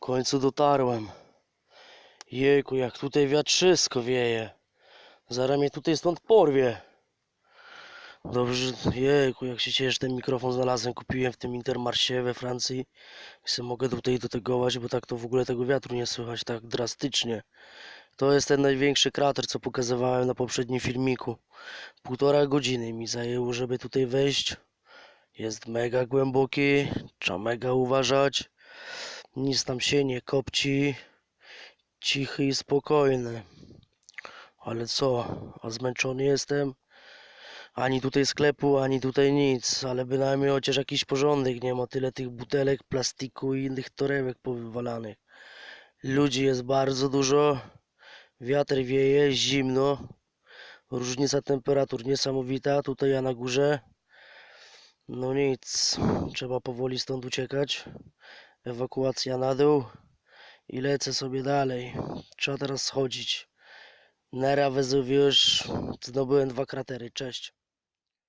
W końcu dotarłem. Jejku, jak tutaj wiatrzysko wieje. Zaraz mnie tutaj stąd porwie. Dobrze, jejku, jak się cieszę, że ten mikrofon znalazłem, kupiłem w tym Intermarché we Francji. I mogę tutaj dotegować, bo tak to w ogóle tego wiatru nie słychać tak drastycznie. To jest ten największy krater, co pokazywałem na poprzednim filmiku. Półtora godziny mi zajęło, żeby tutaj wejść. Jest mega głęboki, trzeba mega uważać. Nic tam się nie kopci. Cichy i spokojny. Ale co, a zmęczony jestem? Ani tutaj sklepu, ani tutaj nic, ale bynajmniej chociaż jakiś porządek, nie ma tyle tych butelek, plastiku i innych torebek powywalanych. Ludzi jest bardzo dużo, wiatr wieje, zimno, różnica temperatur niesamowita, tutaj ja na górze. No nic, trzeba powoli stąd uciekać. Ewakuacja na dół i lecę sobie dalej. Trzeba teraz schodzić. Nera Wezuwiusz, zdobyłem dwa kratery, cześć.